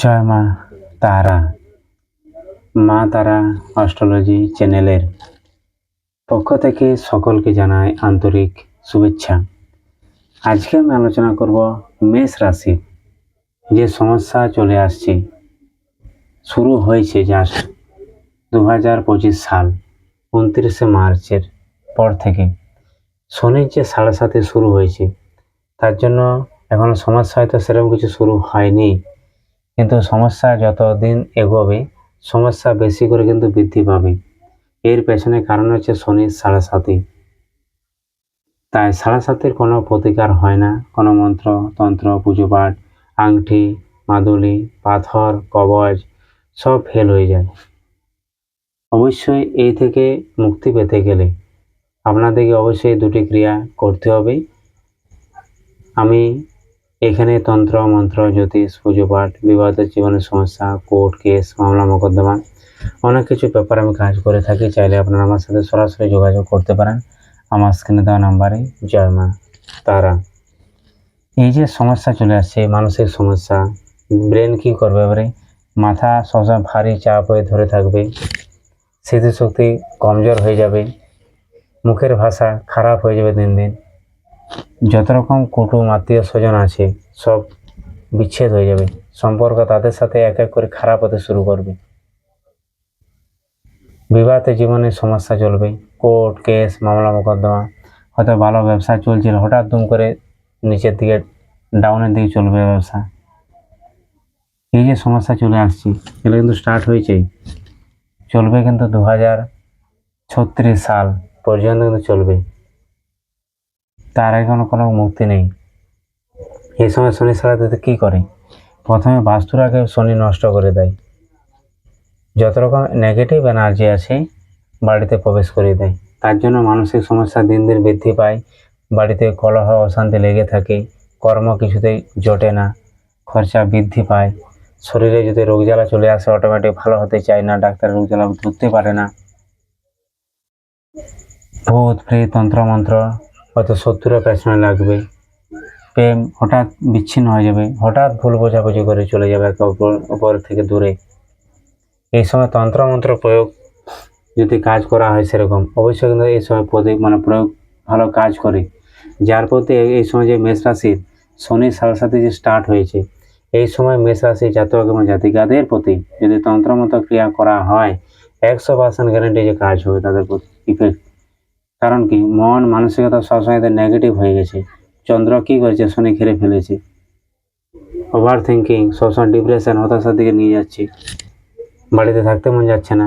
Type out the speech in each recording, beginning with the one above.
জয় মা তারা। মা তারা অস্ট্রোলজি চ্যানেলের পক্ষ থেকে সকলকে জানায় আন্তরিক শুভেচ্ছা। আজকে আমি আলোচনা করব মেষ রাশি। যে সমস্যা চলে আসছে, শুরু হয়েছে জাস্ট দু হাজার পঁচিশ সাল, উনত্রিশে মার্চের পর থেকে। শনির যে সাড়ে সাথে শুরু হয়েছে, তার জন্য এখনও সমস্যা হয়তো সেরকম কিছু শুরু হয়নি। কিন্তু সমস্যা যত দিন এগোবে, সমস্যা বেশি করে কিন্তু বৃদ্ধি পাবে। এর পেছনে কারণ হচ্ছে শনির সাড়ে সাথে তাই সাড়ে সাতের কোনো প্রতিকার হয় না। কোনো মন্ত্র, তন্ত্র পুজো পাঠ আংটি মাদুলি, পাথর, কবজ, সব ফেল হয়ে যায়। অবশ্যই এই থেকে মুক্তি পেতে গেলে আপনাদেরকে অবশ্যই দুটি ক্রিয়া করতে হবে। আমি এখানে তন্ত্র, মন্ত্র, জ্যোতিষ, পুজো পাঠ বিবাদের জীবনের সমস্যা, কোর্ট কেস, মামলা, মোকদ্দমা, অনেক কিছু ব্যাপারে আমি কাজ করে থাকি। চাইলে আপনারা আমার সাথে সরাসরি যোগাযোগ করতে পারেন। আমার স্ক্রিনে দেওয়া নাম্বারে জয় মা তারা। এই যে সমস্যা চলে আসছে, মানসিক সমস্যা, ব্রেন কী করবে এবারে? মাথা সবসময় ভারী চাপ হয়ে ধরে থাকবে, স্মৃতিশক্তি কমজোর হয়ে যাবে, মুখের ভাষা খারাপ হয়ে যাবে দিন দিন। যত রকম কুটুম, আত্মীয় স্বজন আছে, সব বিচ্ছেদ হয়ে যাবে। সম্পর্ক তাদের সাথে এক এক করে খারাপ হতে শুরু করবে। বিবাহতে জীবনে সমস্যা চলবে। কোর্ট, কেস, মামলা, মোকদ্দমা, হয়তো ভালো ব্যবসা চলছিল, হঠাৎ দুম করে নিচের দিকে, ডাউনের দিকে চলবে ব্যবসা। এই যে সমস্যা চলে আসছে এগুলো কিন্তু স্টার্ট হয়েছেই। চলবে কিন্তু দু হাজার ছত্রিশ সাল পর্যন্ত কিন্তু চলবে। তার আগে কোনো মুক্তি নেই। এই সময় শনি সারা দিতে কী করে? প্রথমে বাস্তুর আগে শনি নষ্ট করে দেয়। যত রকম নেগেটিভ এনার্জি আছে, বাড়িতে প্রবেশ করে দেয়। তার জন্য মানসিক সমস্যা দিন দিন বৃদ্ধি পায়। বাড়িতে কলহ, অশান্তি লেগে থাকে। কর্ম কিছুতেই জোটে না। খরচা বৃদ্ধি পায়। শরীরে যদি রোগ জ্বালা চলে আসে অটোমেটিক ভালো হতে চায় না। ডাক্তার রোগ জ্বালা ধরতে পারে না। ভূত, প্রেত, তন্ত্রমন্ত্র হয়তো শত্রুরা পেছনে লাগবে। প্রেম হঠাৎ বিচ্ছিন্ন হয়ে যাবে, হঠাৎ ভুল বোঝাবুঝি করে চলে যাবে একে অপর অপর থেকে দূরে। এই সময় তন্ত্রমন্ত্র প্রয়োগ যদি কাজ করা হয় সেরকম, অবশ্যই কিন্তু এই সময় প্রতি মানে প্রয়োগ ভালো কাজ করে। যার প্রতি এই- সময় যে মেষ রাশির শনির সাড়ে সাথে যে স্টার্ট হয়েছে, এই সময় মেষ রাশি জাতক এবং জাতিকাদের প্রতি যদি তন্ত্রমন্ত্র ক্রিয়া করা হয়, একশো পার্সেন্ট গ্যারেন্টি যে কাজ হবে তাদের প্রতি ইফেক্ট কারণ কি, মন মানসিকতা সবসময় নেগেটিভ হয়ে গেছে। চন্দ্র কি করেছে, শনি ঘিরে ফেলেছে। ওভার থিঙ্কিং সবসময় ডিপ্রেশন হতাশার দিকে নিয়ে যাচ্ছে। বাড়িতে থাকতে মন যাচ্ছে না।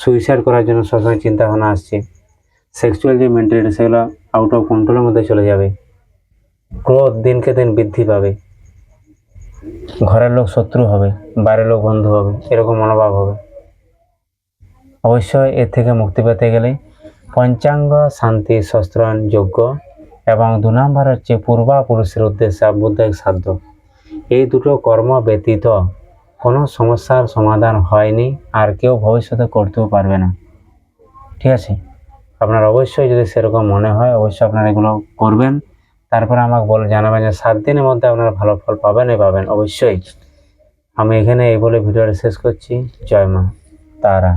সুইসাইড করার জন্য সবসময় চিন্তা ভাবনা আসছে। সেক্সুয়াল যে মেন্টালিটি সেগুলো আউট অফ কন্ট্রোলের মধ্যে চলে যাবে। ক্রোধ দিনকে দিন বৃদ্ধি পাবে। ঘরের লোক শত্রু হবে, বাইরের লোক বন্ধু হবে, এরকম মনোভাব হবে। অবশ্যই এর থেকে মুক্তি পেতে গেলে পঞ্চাঙ্গ শান্তি শস্ত্রায়ন যোগ্য এবং দু নম্বর হচ্ছে পূর্বাপুরুষের উদ্দেশ্যে আবুদ্ধায়ক সাধ্য। এই দুটো কর্ম ব্যতীত কোনো সমস্যার সমাধান হয়নি, আর কেউ ভবিষ্যতে করতেও পারবে না। ঠিক আছে? আপনার অবশ্যই যদি সেরকম মনে হয়, অবশ্যই আপনারা এগুলো করবেন। তারপরে আমাকে বলে জানাবেন যে সাত দিনের মধ্যে আপনারা ভালো ফল পাবেনই পাবেন। অবশ্যই। আমি এখানে এই বলে ভিডিওটা শেষ করছি। জয় মা, তারা।